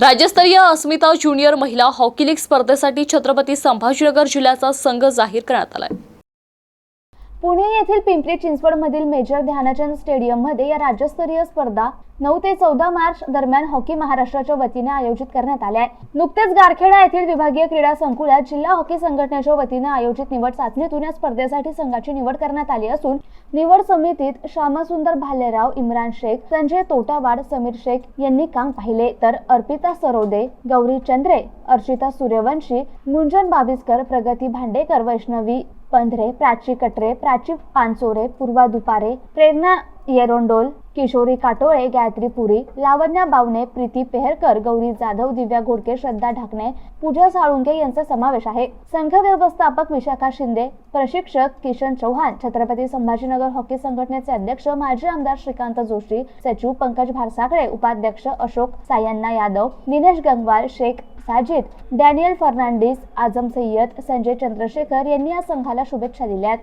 राज्यस्तरीय अस्मिता ज्युनियर महिला hockey league स्पर्धेसाठी छत्रपती संभाजीनगर जिल्ह्याचा संघ जाहीर करण्यात आलाय. पुणे येथील पिंपरी चिंचवडमधील मेजर ध्यानचंद स्टेडियममध्ये या राज्यस्तरीय स्पर्धा नऊ ते चौदा मार्च दरम्यान हॉकी महाराष्ट्राच्या वतीने आयोजित करण्यात आल्या आहे नुकतेच गारखेडा येथील विभागीय क्रीडा संकुलात जिल्हा हॉकी संघटनेच्या वतीने आयोजित निवड चाचणीतून या स्पर्धेसाठी संघाची निवड करण्यात आली असून निवड समितीत श्यामसुंदर भालेराव इम्रान शेख संजय तोटावाड समीर शेख यांनी काम पाहिले. तर अर्पिता सरोदे गौरी चंद्रे अर्चिता सूर्यवंशी मुंजन बाविस्कर प्रगती भांडेकर वैष्णवी पंधरे प्राची कटरे प्राची पानसोरे पूर्वा दुपारे प्रेरणा येरोंडोल किशोरी काटोळे गायत्री पुरी लावण्या बावणे प्रीती पेहरकर गौरी जाधव दिव्या घोडके श्रद्धा ढाकणे पूजा साळुंके यांचा समावेश आहे. संघ व्यवस्थापक विशाखा शिंदे प्रशिक्षक किशन चौहान छत्रपती संभाजीनगर हॉकी संघटनेचे अध्यक्ष माजी आमदार श्रीकांत जोशी सचिव पंकज भारसाखळे उपाध्यक्ष अशोक सायन्ना यादव दिनेश गंगवार शेख साजिद डॅनियल फर्नांडिस आझम सय्यद संजय चंद्रशेखर यांनी या संघाला शुभेच्छा दिल्यात.